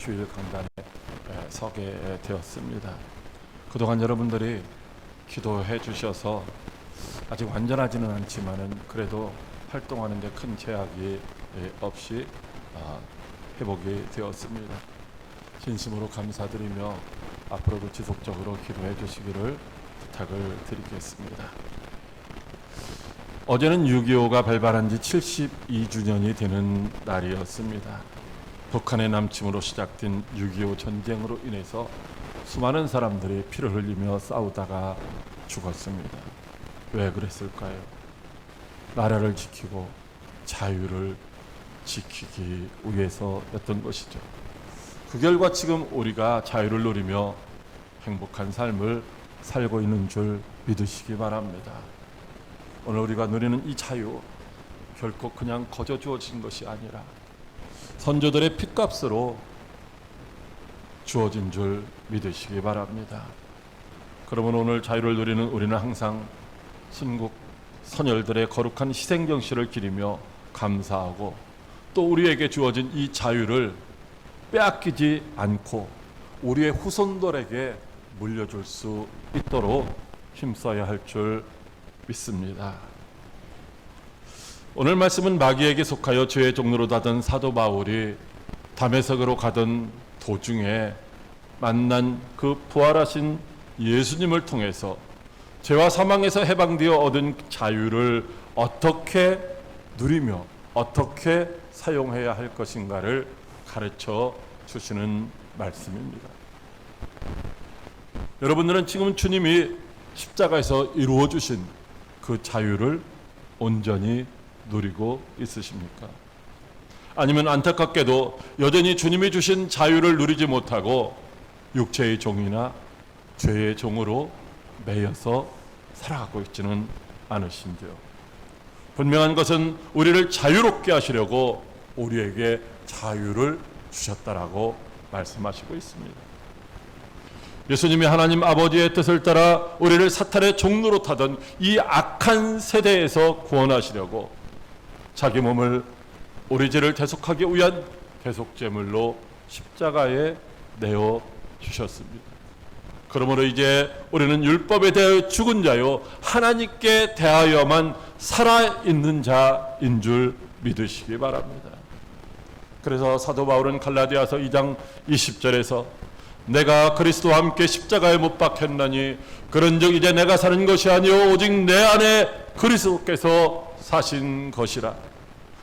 주일 강단에 에, 서게 되었습니다. 그동안 여러분들이 기도해 주셔서 아직 완전하지는 않지만은 그래도 활동하는 데 큰 제약이 에, 없이 아, 회복이 되었습니다. 진심으로 감사드리며 앞으로도 지속적으로 기도해 주시기를 부탁을 드리겠습니다. 어제는 6.25가 발발한 지 72주년이 되는 날이었습니다. 북한의 남침으로 시작된 6.25 전쟁으로 인해서 수많은 사람들이 피를 흘리며 싸우다가 죽었습니다. 왜 그랬을까요? 나라를 지키고 자유를 지키기 위해서였던 것이죠. 그 결과 지금 우리가 자유를 누리며 행복한 삶을 살고 있는 줄 믿으시기 바랍니다. 오늘 우리가 누리는 이 자유 결코 그냥 거저 주어진 것이 아니라 선조들의 핏값으로 주어진 줄 믿으시기 바랍니다. 그러면 오늘 자유를 누리는 우리는 항상 순국 선열들의 거룩한 희생 정신을 기리며 감사하고 또 우리에게 주어진 이 자유를 빼앗기지 않고 우리의 후손들에게 물려줄 수 있도록 힘써야 할 줄 믿습니다. 오늘 말씀은 마귀에게 속하여 죄의 종로로 다던 사도 바울이 담에석으로 가던 도중에 만난 그 부활하신 예수님을 통해서 죄와 사망에서 해방되어 얻은 자유를 어떻게 누리며 어떻게 사용해야 할 것인가를 가르쳐 주시는 말씀입니다. 여러분들은 지금 주님이 십자가에서 이루어 주신 그 자유를 온전히 누리고 있으십니까? 아니면 안타깝게도 여전히 주님이 주신 자유를 누리지 못하고 육체의 종이나 죄의 종으로 매여서 살아가고 있지는 않으신지요. 분명한 것은 우리를 자유롭게 하시려고 우리에게 자유를 주셨다라고 말씀하시고 있습니다. 예수님이 하나님 아버지의 뜻을 따라 우리를 사탄의 종로로 타던 이 악한 세대에서 구원하시려고 자기 몸을 우리 죄를 대속하기 위한 대속 제물로 십자가에 내어 주셨습니다. 그러므로 이제 우리는 율법에 대하여 죽은 자요 하나님께 대하여만 살아 있는 자인 줄 믿으시기 바랍니다. 그래서 사도 바울은 갈라디아서 2장 20절에서 내가 그리스도와 함께 십자가에 못 박혔나니 그런즉 이제 내가 사는 것이 아니요 오직 내 안에 그리스도께서 사신 것이라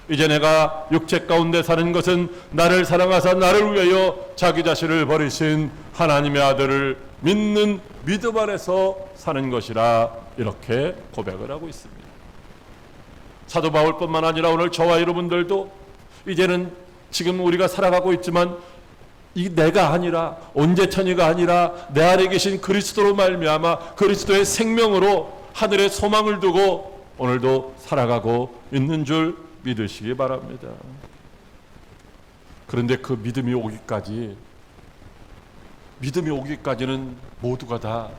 이제 내가 육체 가운데 사는 것은 나를 사랑하사 나를 위하여 자기 자신을 버리신 하나님의 아들을 믿는 믿음 안에서 사는 것이라 이렇게 고백을 하고 있습니다. 사도 바울뿐만 아니라 오늘 저와 여러분들도 이제는 지금 우리가 살아가고 있지만 이 내가 아니라 언제천이가 아니라 내 안에 계신 그리스도로 말미암아 그리스도의 생명으로 하늘의 소망을 두고 오늘도 살아가고 있는 줄 믿으시기 바랍니다. 그런데 그 믿음이 오기까지 믿음이 오기까지는 모두가 다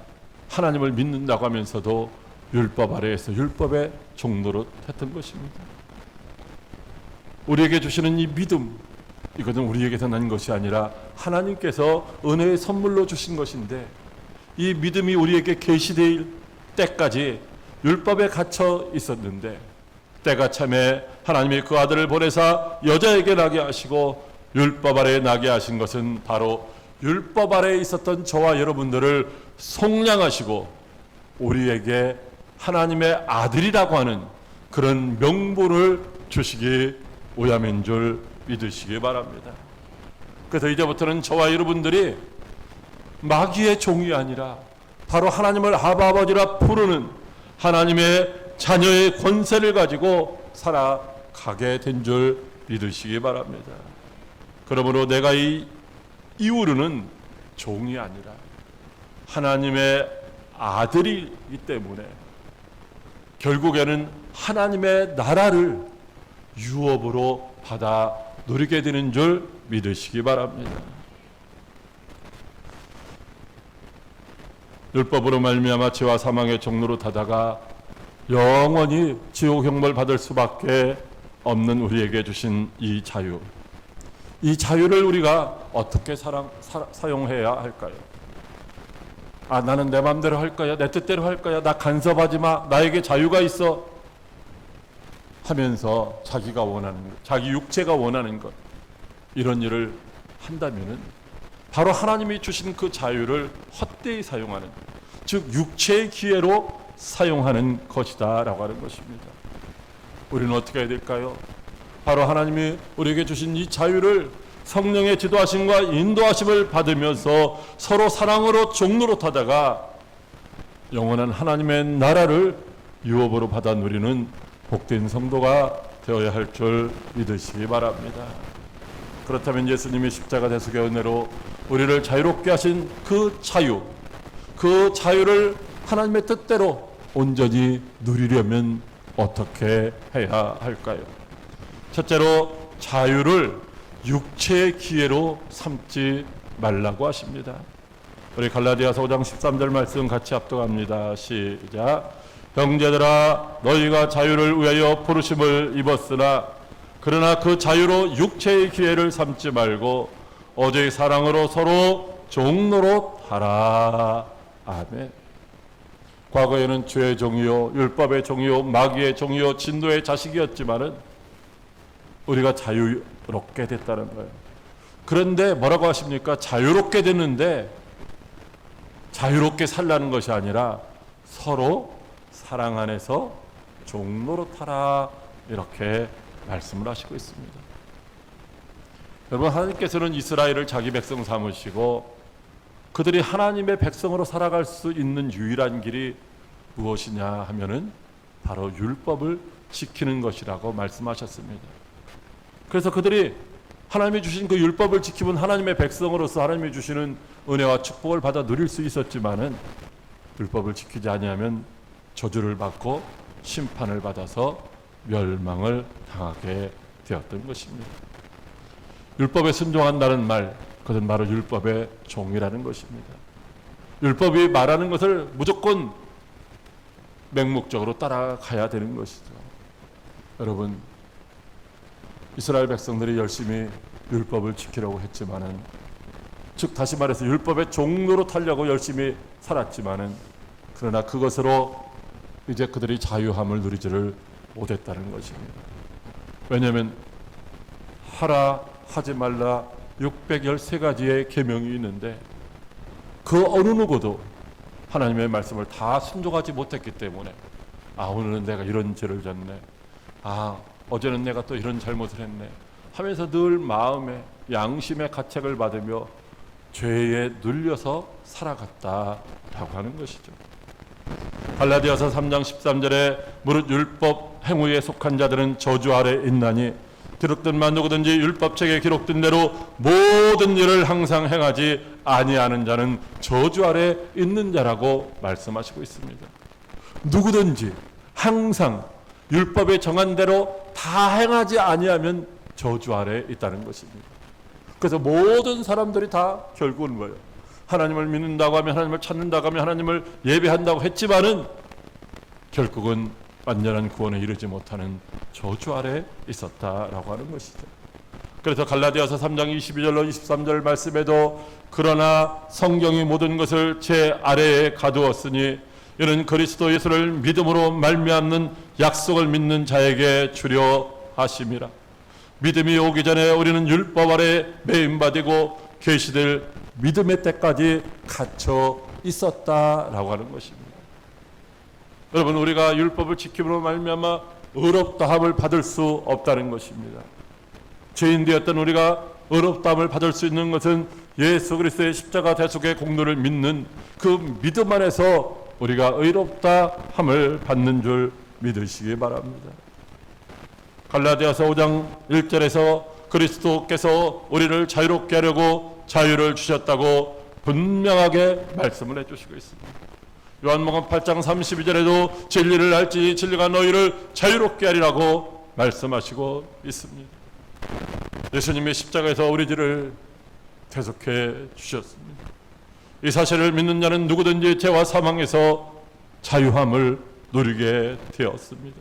하나님을 믿는다고 하면서도 율법 아래에서 율법의 종로로 했던 것입니다. 우리에게 주시는 이 믿음 이것은 우리에게서 난 것이 아니라 하나님께서 은혜의 선물로 주신 것인데 이 믿음이 우리에게 계시될 때까지 율법에 갇혀 있었는데 때가 참에 하나님이 그 아들을 보내사 여자에게 나게 하시고 율법 아래에 나게 하신 것은 바로 율법 아래에 있었던 저와 여러분들을 속량하시고 우리에게 하나님의 아들이라고 하는 그런 명분을 주시기 오ям인 줄 믿으시기 바랍니다. 그래서 이제부터는 저와 여러분들이 마귀의 종이 아니라 바로 하나님을 아바 아버지라 부르는 하나님의 자녀의 권세를 가지고 살아가게 된 줄 믿으시기 바랍니다. 그러므로 내가 이 이후로는 종이 아니라 하나님의 아들이기 때문에 결국에는 하나님의 나라를 유업으로 받아 누리게 되는 줄 믿으시기 바랍니다. 율법으로 말미암아 죄와 사망의 종로로 타다가 영원히 지옥 형벌 받을 수밖에 없는 우리에게 주신 이 자유. 이 자유를 우리가 어떻게 사랑, 사, 사용해야 할까요? 아 나는 내 마음대로 할 거야. 내 뜻대로 할 거야. 나 간섭하지 마. 나에게 자유가 있어. 하면서 자기가 원하는 것 자기 육체가 원하는 것. 이런 일을 한다면은 바로 하나님이 주신 그 자유를 헛되이 사용하는 즉 육체의 기회로 사용하는 것이다라고 하는 것입니다. 우리는 어떻게 해야 될까요? 바로 하나님이 우리에게 주신 이 자유를 성령의 지도하심과 인도하심을 받으면서 서로 사랑으로 종노릇하다가 영원한 하나님의 나라를 유업으로 받아 누리는 복된 성도가 되어야 할 줄 믿으시기 바랍니다. 그렇다면 예수님이 십자가 대속의 은혜로 우리를 자유롭게 하신 그 자유, 그 자유를 하나님의 뜻대로 온전히 누리려면 어떻게 해야 할까요? 첫째로 자유를 육체의 기회로 삼지 말라고 하십니다. 우리 갈라디아서 5장 13절 말씀 같이 합독합니다. 시작. 형제들아 너희가 자유를 위하여 부르심을 입었으나 그러나 그 자유로 육체의 기회를 삼지 말고 오직 사랑으로 서로 종로로 하라. 아멘. 과거에는 죄의 종이요 율법의 종이요 마귀의 종이요 진노의 자식이었지만은 우리가 자유롭게 됐다는 거예요. 그런데 뭐라고 하십니까? 자유롭게 됐는데 자유롭게 살라는 것이 아니라 서로 사랑 안에서 종로로 타라 이렇게 말씀을 하시고 있습니다. 여러분 하나님께서는 이스라엘을 자기 백성 삼으시고 그들이 하나님의 백성으로 살아갈 수 있는 유일한 길이 무엇이냐 하면은 바로 율법을 지키는 것이라고 말씀하셨습니다. 그래서 그들이 하나님이 주신 그 율법을 지키면 하나님의 백성으로서 하나님이 주시는 은혜와 축복을 받아 누릴 수 있었지만은 율법을 지키지 아니하면 저주를 받고 심판을 받아서 멸망을 당하게 되었던 것입니다. 율법에 순종한다는 말, 그것은 바로 율법의 종이라는 것입니다. 율법이 말하는 것을 무조건 맹목적으로 따라가야 되는 것이죠. 여러분, 이스라엘 백성들이 열심히 율법을 지키려고 했지만은, 즉 다시 말해서 율법의 종로로 타려고 열심히 살았지만은, 그러나 그것으로 이제 그들이 자유함을 누리지를 못했다는 것입니다. 왜냐하면 하라 하지 말라 613가지의 계명이 있는데 그 어느 누구도 하나님의 말씀을 다 순종하지 못했기 때문에 아 오늘은 내가 이런 죄를 졌네 아 어제는 내가 또 이런 잘못을 했네 하면서 늘 마음에 양심의 가책을 받으며 죄에 눌려서 살아갔다라고 하는 것이죠. 갈라디아서 3장 13절에 무릇 율법 행위에 속한 자들은 저주 아래 있나니 기록된 만 누구든지 율법책에 기록된 대로 모든 일을 항상 행하지 아니하는 자는 저주 아래 있는 자라고 말씀하시고 있습니다. 누구든지 항상 율법에 정한 대로 다 행하지 아니하면 저주 아래 있다는 것입니다. 그래서 모든 사람들이 다 결국은 뭐예요? 하나님을 믿는다고 하면 하나님을 찾는다고 하면 하나님을 예배한다고 했지만은 결국은 완전한 구원에 이르지 못하는 저주 아래 있었다라고 하는 것이죠. 그래서 갈라디아서 3장 22절로 23절 말씀에도 그러나 성경이 모든 것을 제 아래에 가두었으니 이는 그리스도 예수를 믿음으로 말미암는 약속을 믿는 자에게 주려 하심이라. 믿음이 오기 전에 우리는 율법 아래 매임받고 계시될 믿음의 때까지 갇혀 있었다라고 하는 것입니다. 여러분 우리가 율법을 지킴으로 말미암아 의롭다함을 받을 수 없다는 것입니다. 죄인 되었던 우리가 의롭다함을 받을 수 있는 것은 예수 그리스도의 십자가 대속의 공로를 믿는 그 믿음 안에서 우리가 의롭다함을 받는 줄 믿으시기 바랍니다. 갈라디아서 5장 1절에서 그리스도께서 우리를 자유롭게 하려고 자유를 주셨다고 분명하게 말씀을 해주시고 있습니다. 요한복음 8장 32절에도 진리를 알지 진리가 너희를 자유롭게 하리라고 말씀하시고 있습니다. 예수님의 십자가에서 우리 죄를 대속해 주셨습니다. 이 사실을 믿는 자는 누구든지 죄와 사망에서 자유함을 누리게 되었습니다.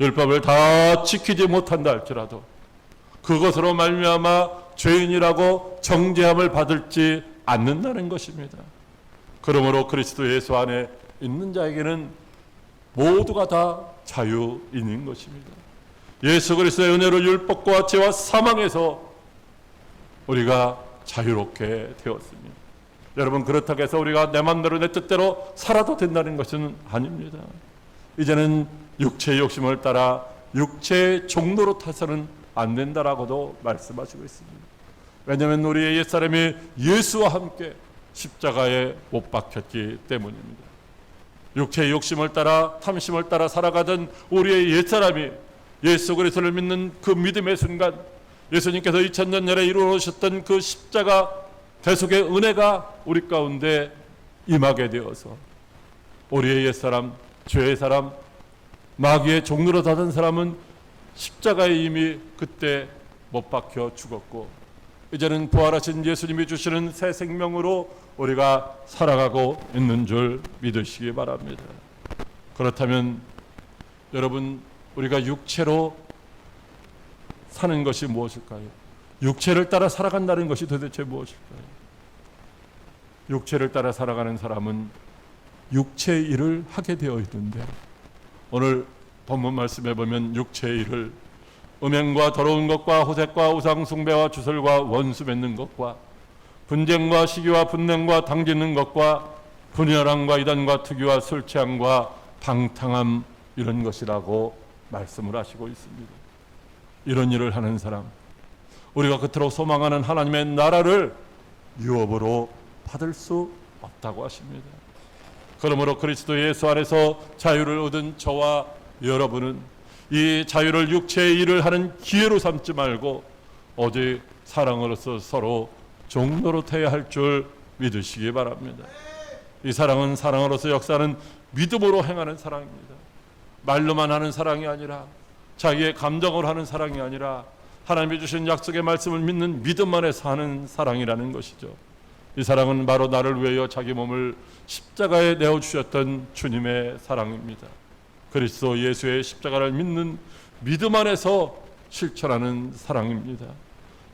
율법을 다 지키지 못한다 할지라도 그것으로 말미암아 죄인이라고 정죄함을 받을지 않는다는 것입니다. 그러므로 그리스도 예수 안에 있는 자에게는 모두가 다 자유인인 것입니다. 예수 그리스도의 은혜로 율법과 죄와 사망에서 우리가 자유롭게 되었습니다. 여러분 그렇다고 해서 우리가 내 마음대로 내 뜻대로 살아도 된다는 것은 아닙니다. 이제는 육체의 욕심을 따라 육체의 종로로 타서는 안 된다라고도 말씀하시고 있습니다. 왜냐하면 우리의 옛사람이 예수와 함께 십자가에 못 박혔기 때문입니다. 육체의 욕심을 따라 탐심을 따라 살아가던 우리의 옛사람이 예수 그리스도를 믿는 그 믿음의 순간 예수님께서 2000년 전에 이루어졌던 그 십자가 대속의 은혜가 우리 가운데 임하게 되어서 우리의 옛사람, 죄의 사람, 마귀의 종로로 닫은 사람은 십자가에 이미 그때 못 박혀 죽었고 이제는 부활하신 예수님이 주시는 새 생명으로 우리가 살아가고 있는 줄 믿으시기 바랍니다. 그렇다면 여러분 우리가 육체로 사는 것이 무엇일까요? 육체를 따라 살아간다는 것이 도대체 무엇일까요? 육체를 따라 살아가는 사람은 육체의 일을 하게 되어 있는데 오늘 본문 말씀에 보면 육체의 일을 음행과 더러운 것과 호색과 우상 숭배와 주설과 원수 맺는 것과 분쟁과 시기와 분냉과 당짓는 것과 분열함과 이단과 특유와 술 취함과 방탕함 이런 것이라고 말씀을 하시고 있습니다. 이런 일을 하는 사람 우리가 그토록 소망하는 하나님의 나라를 유업으로 받을 수 없다고 하십니다. 그러므로 그리스도 예수 안에서 자유를 얻은 저와 여러분은 이 자유를 육체의 일을 하는 기회로 삼지 말고 오직 사랑으로서 서로 종로로 태야 할 줄 믿으시기 바랍니다. 이 사랑은 사랑으로서 역사는 믿음으로 행하는 사랑입니다. 말로만 하는 사랑이 아니라 자기의 감정을 하는 사랑이 아니라 하나님이 주신 약속의 말씀을 믿는 믿음 안에서 하는 사랑이라는 것이죠. 이 사랑은 바로 나를 위하여 자기 몸을 십자가에 내어 주셨던 주님의 사랑입니다. 그리스도 예수의 십자가를 믿는 믿음 안에서 실천하는 사랑입니다.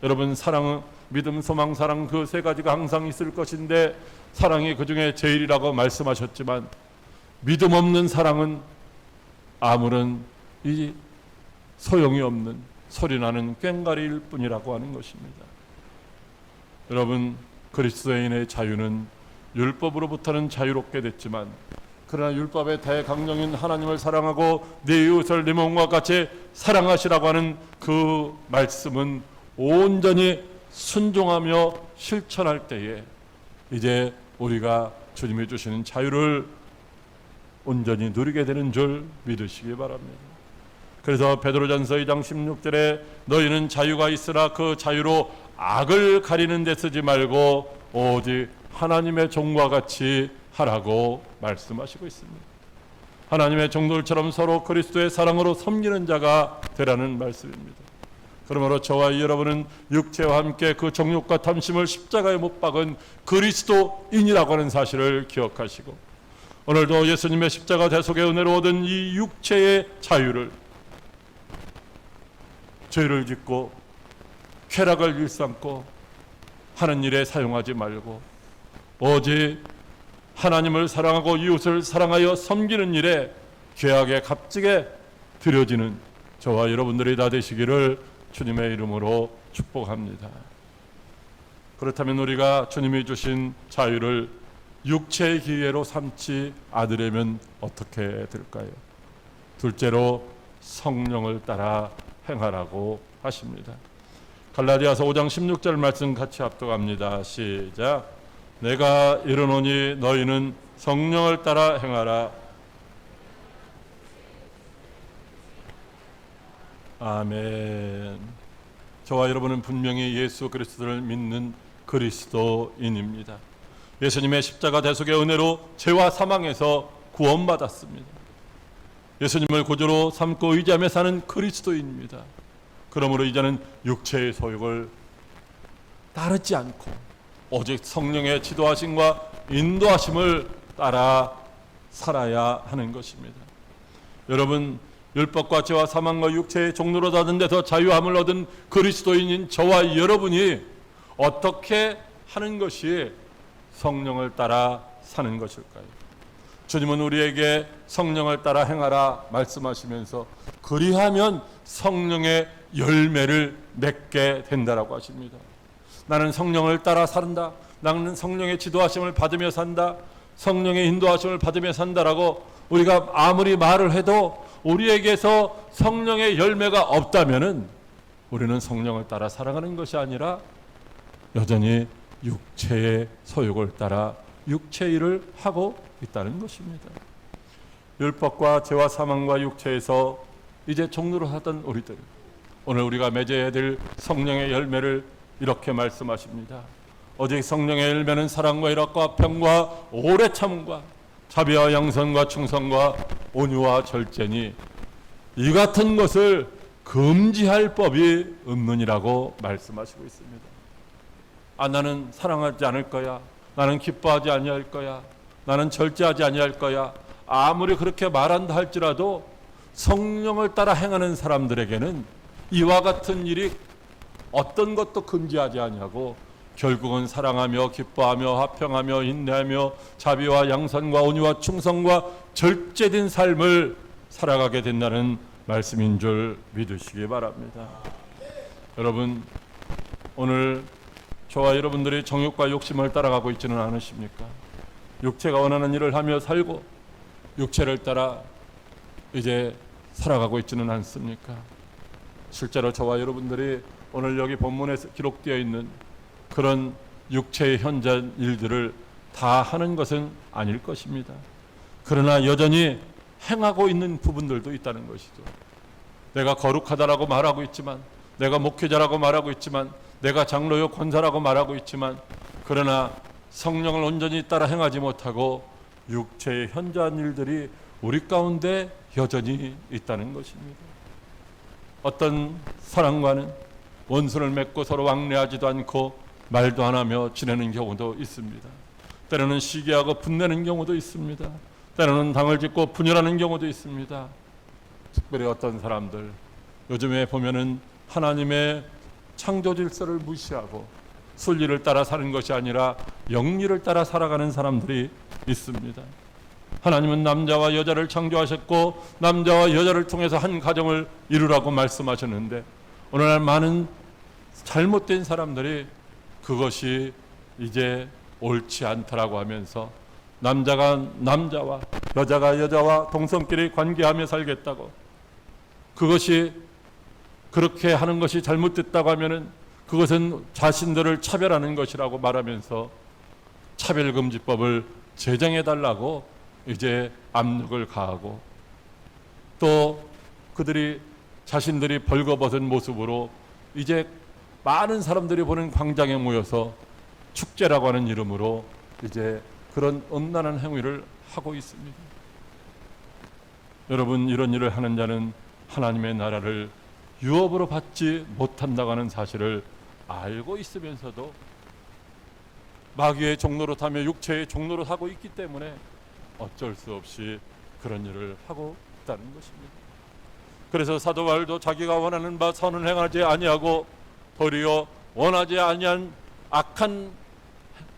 여러분 사랑은 믿음, 소망, 사랑 그 세 가지가 항상 있을 것인데 사랑이 그 중에 제일이라고 말씀하셨지만 믿음 없는 사랑은 아무런 이 소용이 없는 소리 나는 꽹가리일 뿐이라고 하는 것입니다. 여러분 그리스도인의 자유는 율법으로부터는 자유롭게 됐지만 그러나 율법의 대강령인 하나님을 사랑하고 내 이웃을 내 몸과 같이 사랑하시라고 하는 그 말씀은 온전히 순종하며 실천할 때에 이제 우리가 주님이 주시는 자유를 온전히 누리게 되는 줄 믿으시기 바랍니다. 그래서 베드로전서 2장 16절에 너희는 자유가 있으나 그 자유로 악을 가리는 데 쓰지 말고 오직 하나님의 종과 같이 하라고 말씀하시고 있습니다. 하나님의 종들처럼 서로 그리스도의 사랑으로 섬기는 자가 되라는 말씀입니다. 그러므로 저와 여러분은 육체와 함께 그 정욕과 탐심을 십자가에 못 박은 그리스도인이라고 하는 사실을 기억하시고 오늘도 예수님의 십자가 대속의 은혜로 얻은 이 육체의 자유를 죄를 짓고 쾌락을 일삼고 하는 일에 사용하지 말고 오직 하나님을 사랑하고 이웃을 사랑하여 섬기는 일에 귀하게 값지게 드려지는 저와 여러분들이 다 되시기를 주님의 이름으로 축복합니다. 그렇다면 우리가 주님이 주신 자유를 육체의 기회로 삼지 않으려면 어떻게 될까요? 둘째로 성령을 따라 행하라고 하십니다. 갈라디아서 5장 16절 말씀 같이 합독합니다. 시작. 내가 이르노니 너희는 성령을 따라 행하라. 아멘. 저와 여러분은 분명히 예수 그리스도를 믿는 그리스도인입니다. 예수님의 십자가 대속의 은혜로 죄와 사망에서 구원받았습니다. 예수님을 구주로 삼고 의지하며 사는 그리스도인입니다. 그러므로 이제는 육체의 소욕을 따르지 않고 오직 성령의 지도하심과 인도하심을 따라 살아야 하는 것입니다. 여러분 율법과 죄와 사망과 육체의 종로로 닫은 데서 자유함을 얻은 그리스도인인 저와 여러분이 어떻게 하는 것이 성령을 따라 사는 것일까요? 주님은 우리에게 성령을 따라 행하라 말씀하시면서 그리하면 성령의 열매를 맺게 된다라고 하십니다. 나는 성령을 따라 산다. 나는 성령의 지도하심을 받으며 산다. 성령의 인도하심을 받으며 산다라고 우리가 아무리 말을 해도 우리에게서 성령의 열매가 없다면은 우리는 성령을 따라 살아가는 것이 아니라 여전히 육체의 소욕을 따라 육체 일을 하고 있다는 것입니다. 율법과 죄와 사망과 육체에서 이제 종로를 하던 우리들 오늘 우리가 맺어야 될 성령의 열매를 이렇게 말씀하십니다. 오직 성령의 열매는 사랑과 일학과 평과 오래 참음과 자비와 양선과 충성과 온유와 절제니 이 같은 것을 금지할 법이 없느니라고 말씀하시고 있습니다. 아 나는 사랑하지 않을 거야. 나는 기뻐하지 아니할 거야. 나는 절제하지 아니할 거야. 아무리 그렇게 말한다 할지라도 성령을 따라 행하는 사람들에게는 이와 같은 일이 어떤 것도 금지하지 아니하고 결국은 사랑하며 기뻐하며 화평하며 인내하며 자비와 양선과 온유와 충성과 절제된 삶을 살아가게 된다는 말씀인 줄 믿으시기 바랍니다. 여러분 오늘 저와 여러분들이 정욕과 욕심을 따라가고 있지는 않으십니까? 육체가 원하는 일을 하며 살고 육체를 따라 이제 살아가고 있지는 않습니까? 실제로 저와 여러분들이 오늘 여기 본문에 기록되어 있는 그런 육체의 현장 일들을 다 하는 것은 아닐 것입니다. 그러나 여전히 행하고 있는 부분들도 있다는 것이죠. 내가 거룩하다라고 말하고 있지만, 내가 목회자라고 말하고 있지만, 내가 장로요 권사라고 말하고 있지만, 그러나 성령을 온전히 따라 행하지 못하고 육체의 현저한 일들이 우리 가운데 여전히 있다는 것입니다. 어떤 사람과는 원수를 맺고 서로 왕래하지도 않고 말도 안 하며 지내는 경우도 있습니다. 때로는 시기하고 분내는 경우도 있습니다. 때로는 당을 짓고 분열하는 경우도 있습니다. 특별히 어떤 사람들 요즘에 보면은 하나님의 창조 질서를 무시하고 순리를 따라 사는 것이 아니라 영리를 따라 살아가는 사람들이 있습니다. 하나님은 남자와 여자를 창조하셨고 남자와 여자를 통해서 한 가정을 이루라고 말씀하셨는데 오늘날 많은 잘못된 사람들이 그것이 이제 옳지 않다라고 하면서 남자가 남자와 여자가 여자와 동성끼리 관계하며 살겠다고 그것이 그렇게 하는 것이 잘못됐다고 하면은 그것은 자신들을 차별하는 것이라고 말하면서 차별금지법을 제정해 달라고 이제 압력을 가하고 또 그들이 자신들이 벌거벗은 모습으로 이제 많은 사람들이 보는 광장에 모여서 축제라고 하는 이름으로 이제 그런 음란한 행위를 하고 있습니다. 여러분 이런 일을 하는 자는 하나님의 나라를 유업으로 받지 못한다고 하는 사실을 알고 있으면서도 마귀의 종로로 타며 육체의 종로로 하고 있기 때문에 어쩔 수 없이 그런 일을 하고 있다는 것입니다. 그래서 사도 바울도 자기가 원하는 바 선을 행하지 아니하고 도리어 원하지 아니한 악한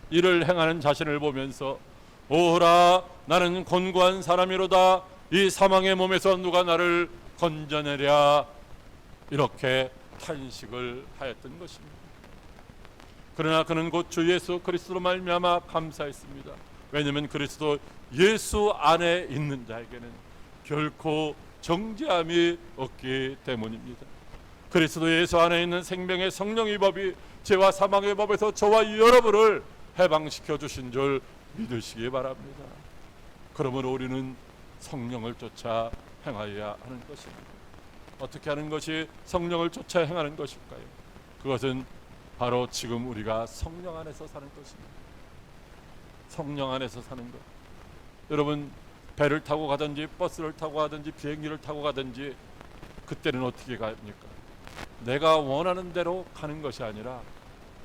일을 행하는 자신을 보면서 오라 나는 곤고한 사람이로다 이 사망의 몸에서 누가 나를 건져내랴 이렇게 탄식을 하였던 것입니다. 그러나 그는 곧 주 예수 그리스도로 말미암아 감사했습니다. 왜냐하면 그리스도 예수 안에 있는 자에게는 결코 정죄함이 없기 때문입니다. 그리스도 예수 안에 있는 생명의 성령의 법이 죄와 사망의 법에서 저와 여러분을 해방시켜 주신 줄 믿으시기 바랍니다. 그러므로 우리는 성령을 쫓아 행하여야 하는 것입니다. 어떻게 하는 것이 성령을 쫓아 행하는 것일까요? 그것은 바로 지금 우리가 성령 안에서 사는 것입니다. 성령 안에서 사는 것. 여러분 배를 타고 가든지 버스를 타고 가든지 비행기를 타고 가든지 그때는 어떻게 갑니까? 내가 원하는 대로 가는 것이 아니라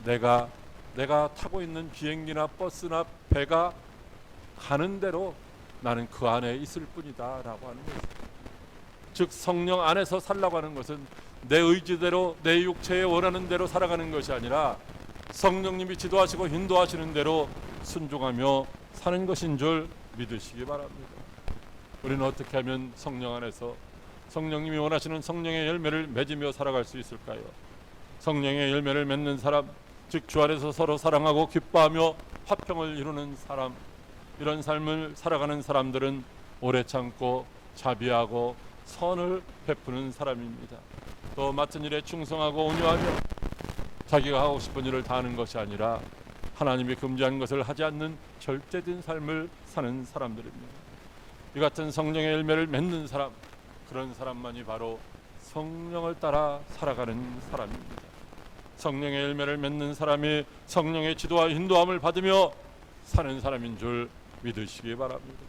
내가 내가 타고 있는 비행기나 버스나 배가 가는 대로 나는 그 안에 있을 뿐이다라고 하는 거죠. 즉 성령 안에서 살라고 하는 것은 내 의지대로 내 육체에 원하는 대로 살아가는 것이 아니라 성령님이 지도하시고 인도하시는 대로 순종하며 사는 것인 줄 믿으시기 바랍니다. 우리는 어떻게 하면 성령 안에서 성령님이 원하시는 성령의 열매를 맺으며 살아갈 수 있을까요? 성령의 열매를 맺는 사람, 즉 주 안에서 서로 사랑하고 기뻐하며 화평을 이루는 사람, 이런 삶을 살아가는 사람들은 오래 참고 자비하고 선을 베푸는 사람입니다. 또 맡은 일에 충성하고 온유하며 자기가 하고 싶은 일을 다 하는 것이 아니라 하나님이 금지한 것을 하지 않는 절제된 삶을 사는 사람들입니다. 이 같은 성령의 열매를 맺는 사람, 그런 사람만이 바로 성령을 따라 살아가는 사람입니다. 성령의 열매를 맺는 사람이 성령의 지도와 인도함을 받으며 사는 사람인 줄 믿으시기 바랍니다.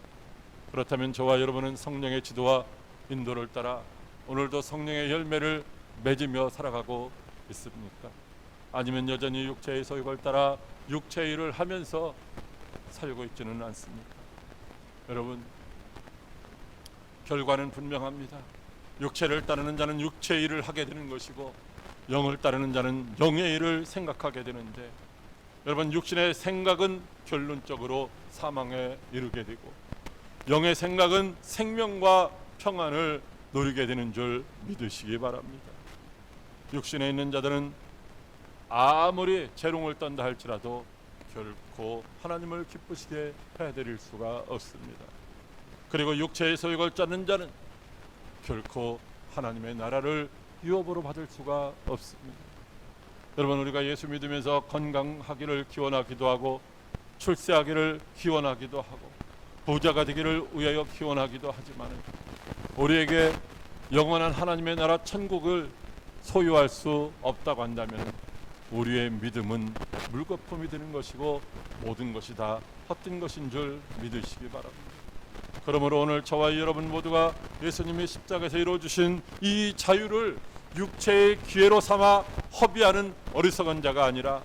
그렇다면 저와 여러분은 성령의 지도와 인도를 따라 오늘도 성령의 열매를 맺으며 살아가고 있습니까? 아니면 여전히 육체의 소욕을 따라 육체의 일을 하면서 살고 있지는 않습니까? 여러분 결과는 분명합니다. 육체를 따르는 자는 육체의 일을 하게 되는 것이고 영을 따르는 자는 영의 일을 생각하게 되는데 여러분 육신의 생각은 결론적으로 사망에 이르게 되고 영의 생각은 생명과 평안을 누리게 되는 줄 믿으시기 바랍니다. 육신에 있는 자들은 아무리 재롱을 떤다 할지라도 결코 하나님을 기쁘시게 해드릴 수가 없습니다. 그리고 육체의 소욕을 쫓는 자는 결코 하나님의 나라를 유업으로 받을 수가 없습니다. 여러분 우리가 예수 믿으면서 건강하기를 기원하기도 하고 출세하기를 기원하기도 하고 부자가 되기를 위하여 기원하기도 하지만 우리에게 영원한 하나님의 나라 천국을 소유할 수 없다고 한다면 우리의 믿음은 물거품이 되는 것이고 모든 것이 다 헛된 것인 줄 믿으시기 바랍니다. 그러므로 오늘 저와 여러분 모두가 예수님이 십자가에서 이루어 주신 이 자유를 육체의 기회로 삼아 허비하는 어리석은 자가 아니라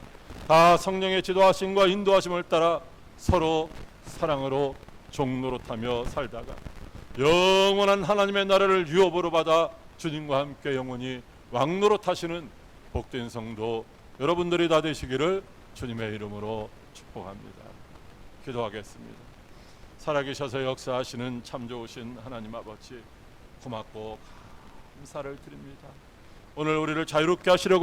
다 성령의 지도하심과 인도하심을 따라 서로 사랑으로 종노릇하며 살다가 영원한 하나님의 나라를 유업으로 받아 주님과 함께 영원히 왕노릇하시는 복된 성도 여러분들이 다 되시기를 주님의 이름으로 축복합니다. 기도하겠습니다. 살아계셔서 역사하시는 참 좋으신 하나님 아버지 고맙고 감사를 드립니다. 오늘 우리를 자유롭게 하시려고